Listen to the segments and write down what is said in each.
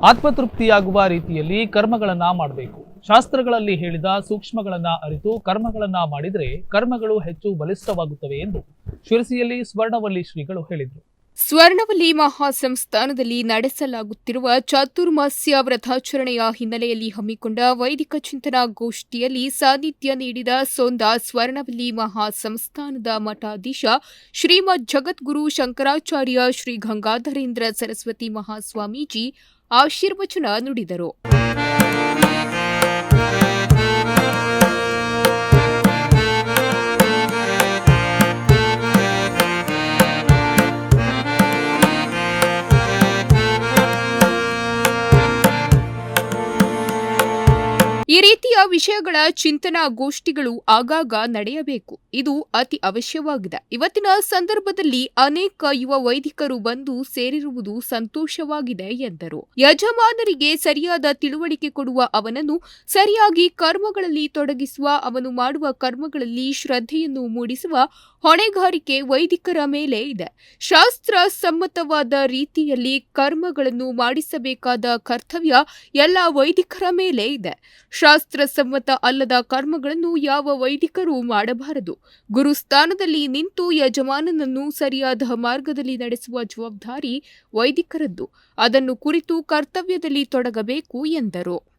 ಆತ್ಮತೃಪ್ತಿಯಾಗುವ ರೀತಿಯಲ್ಲಿ ಕರ್ಮಗಳನ್ನ ಮಾಡಬೇಕು. ಶಾಸ್ತ್ರಗಳಲ್ಲಿ ಹೇಳಿದ ಸೂಕ್ಷ್ಮಗಳನ್ನ ಅರಿತು ಕರ್ಮಗಳನ್ನ ಮಾಡಿದರೆ ಕರ್ಮಗಳು ಹೆಚ್ಚು ಬಲಿಷ್ಠವಾಗುತ್ತವೆ ಎಂದು ಶಿರಸಿಯಲ್ಲಿ ಸ್ವರ್ಣವಲ್ಲಿ ಶ್ರೀಗಳು ಹೇಳಿದರು. ಸ್ವರ್ಣವಲ್ಲಿ ಮಹಾಸಂಸ್ಥಾನದಲ್ಲಿ ನಡೆಸಲಾಗುತ್ತಿರುವ ಚಾತುರ್ಮಾಸ್ಯ ವ್ರತಾಚರಣೆಯ ಹಿನ್ನೆಲೆಯಲ್ಲಿ ಹಮ್ಮಿಕೊಂಡ ವೈದಿಕ ಚಿಂತನಾ ಗೋಷ್ಠಿಯಲ್ಲಿ ಸಾನ್ನಿಧ್ಯ ನೀಡಿದ ಸೋಂದ ಸ್ವರ್ಣವಲ್ಲಿ ಮಹಾಸಂಸ್ಥಾನದ ಮಠಾಧೀಶ ಶ್ರೀಮದ್ ಜಗದ್ಗುರು ಶಂಕರಾಚಾರ್ಯ ಶ್ರೀ ಗಂಗಾಧರೇಂದ್ರ ಸರಸ್ವತಿ ಮಹಾಸ್ವಾಮೀಜಿ ಆಶೀರ್ವಚನ ನುಡಿದರು. ರೀತಿಯ ವಿಷಯಗಳ ಚಿಂತನಾ ಗೋಷ್ಠಿಗಳು ಆಗಾಗ ನಡೆಯಬೇಕು. ಇದು ಅತಿ ಅವಶ್ಯವಾಗಿದೆ. ಇವತ್ತಿನ ಸಂದರ್ಭದಲ್ಲಿ ಅನೇಕ ಯುವ ವೈದಿಕರು ಬಂದು ಸೇರಿರುವುದು ಸಂತೋಷವಾಗಿದೆ ಎಂದರು. ಯಜಮಾನರಿಗೆ ಸರಿಯಾದ ತಿಳುವಳಿಕೆ ಕೊಡುವ ಅವನನ್ನು ಸರಿಯಾಗಿ ಕರ್ಮಗಳಲ್ಲಿ ತೊಡಗಿಸುವ, ಅವನು ಮಾಡುವ ಕರ್ಮಗಳಲ್ಲಿ ಶ್ರದ್ಧೆಯನ್ನು ಮೂಡಿಸುವ ಹೊಣೆಗಾರಿಕೆ ವೈದಿಕರ ಮೇಲೆ ಇದೆ. ಶಾಸ್ತ್ರ ಸಮ್ಮತವಾದ ರೀತಿಯಲ್ಲಿ ಕರ್ಮಗಳನ್ನು ಮಾಡಿಸಬೇಕಾದ ಕರ್ತವ್ಯ ಎಲ್ಲ ವೈದಿಕರ ಮೇಲೆ ಇದೆ. ಶಾಸ್ತ್ರ ಸಮ್ಮತ ಅಲ್ಲದ ಕರ್ಮಗಳನ್ನು ಯಾವ ವೈದಿಕರು ಮಾಡಬಾರದು. ಗುರುಸ್ಥಾನದಲ್ಲಿ ನಿಂತು ಯಜಮಾನನನ್ನು ಸರಿಯಾದ ಮಾರ್ಗದಲ್ಲಿ ನಡೆಸುವ ಜವಾಬ್ದಾರಿ ವೈದಿಕರದ್ದು. ಅದನ್ನು ಕುರಿತು ಕರ್ತವ್ಯದಲ್ಲಿ ತೊಡಗಬೇಕು ಎಂದರು.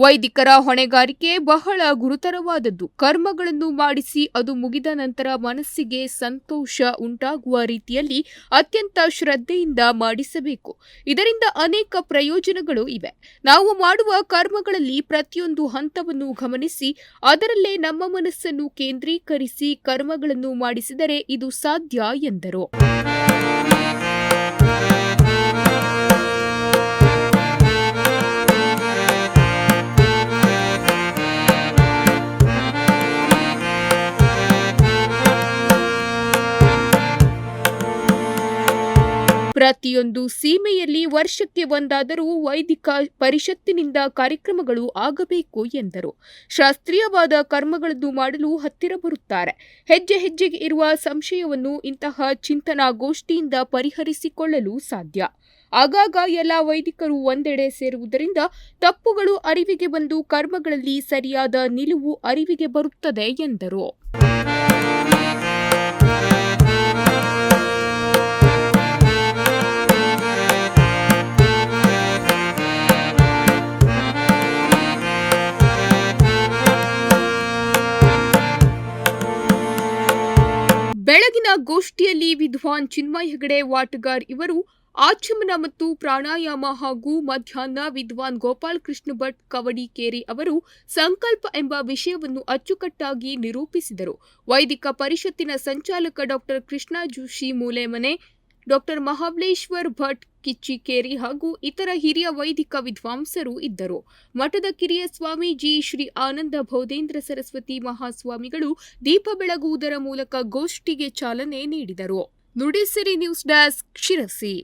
ವೈದಿಕರ ಹೊಣೆಗಾರಿಕೆ ಬಹಳ ಗುರುತರವಾದದ್ದು. ಕರ್ಮಗಳನ್ನು ಮಾಡಿಸಿ ಅದು ಮುಗಿದ ನಂತರ ಮನಸ್ಸಿಗೆ ಸಂತೋಷ ಉಂಟಾಗುವ ರೀತಿಯಲ್ಲಿ ಅತ್ಯಂತ ಶ್ರದ್ಧೆಯಿಂದ ಮಾಡಿಸಬೇಕು. ಇದರಿಂದ ಅನೇಕ ಪ್ರಯೋಜನಗಳು ಇವೆ. ನಾವು ಮಾಡುವ ಕರ್ಮಗಳಲ್ಲಿ ಪ್ರತಿಯೊಂದು ಹಂತವನ್ನು ಗಮನಿಸಿ, ಅದರಲ್ಲೇ ನಮ್ಮ ಮನಸ್ಸನ್ನು ಕೇಂದ್ರೀಕರಿಸಿ ಕರ್ಮಗಳನ್ನು ಮಾಡಿಸಿದರೆ ಇದು ಸಾಧ್ಯ ಎಂದರು. ಪ್ರತಿಯೊಂದು ಸೀಮೆಯಲ್ಲಿ ವರ್ಷಕ್ಕೆ ಒಂದಾದರೂ ವೈದಿಕ ಪರಿಷತ್ತಿನಿಂದ ಕಾರ್ಯಕ್ರಮಗಳು ಆಗಬೇಕು ಎಂದರು. ಶಾಸ್ತ್ರೀಯವಾದ ಕರ್ಮಗಳನ್ನು ಮಾಡಲು ಹತ್ತಿರ ಬರುತ್ತಾರೆ. ಹೆಜ್ಜೆ ಹೆಜ್ಜೆಗೆ ಇರುವ ಸಂಶಯವನ್ನು ಇಂತಹ ಚಿಂತನಾ ಗೋಷ್ಠಿಯಿಂದ ಪರಿಹರಿಸಿಕೊಳ್ಳಲು ಸಾಧ್ಯ. ಆಗಾಗ ಎಲ್ಲ ವೈದಿಕರು ಒಂದೆಡೆ ಸೇರುವುದರಿಂದ ತಪ್ಪುಗಳು ಅರಿವಿಗೆ ಬಂದು ಕರ್ಮಗಳಲ್ಲಿ ಸರಿಯಾದ ನಿಲುವು ಅರಿವಿಗೆ ಬರುತ್ತದೆ ಎಂದರು. ಬೆಳಗಿನ ಗೋಷ್ಠಿಯಲ್ಲಿ ವಿದ್ವಾನ್ ಚಿನ್ಮಯ್ ಹೆಗಡೆ, ವಾಟಗಾರ್ ಇವರು ಆಚಮನ ಮತ್ತು ಪ್ರಾಣಾಯಾಮ ಹಾಗೂ ಮಧ್ಯಾಹ್ನ ವಿದ್ವಾನ್ ಗೋಪಾಲ್ ಕೃಷ್ಣ ಭಟ್ ಕವಡಿಕೇರಿ ಅವರು ಸಂಕಲ್ಪ ಎಂಬ ವಿಷಯವನ್ನು ಅಚ್ಚುಕಟ್ಟಾಗಿ ನಿರೂಪಿಸಿದರು. ವೈದಿಕ ಪರಿಷತ್ತಿನ ಸಂಚಾಲಕ ಡಾಕ್ಟರ್ ಕೃಷ್ಣ ಜೋಶಿ ಮೂಲೆಮನೆ ಡಾಕ್ಟರ್ ಮಹಾಬಲೇಶ್ವರ್ ಭಟ್ ಕಿಚ್ಚಿಕೇರಿ ಹಾಗೂ ಇತರ ಹಿರಿಯ ವೈದಿಕ ವಿದ್ವಾಂಸರು ಇದ್ದರು. ಮಠದ ಕಿರಿಯ ಸ್ವಾಮೀಜಿ ಶ್ರೀ ಆನಂದ ಭೌದೇಂದ್ರ ಸರಸ್ವತಿ ಮಹಾಸ್ವಾಮಿಗಳು ದೀಪ ಬೆಳಗುವುದರ ಮೂಲಕ ಗೋಷ್ಠಿಗೆ ಚಾಲನೆ ನೀಡಿದರು. Nudisiri news desk Sirsi.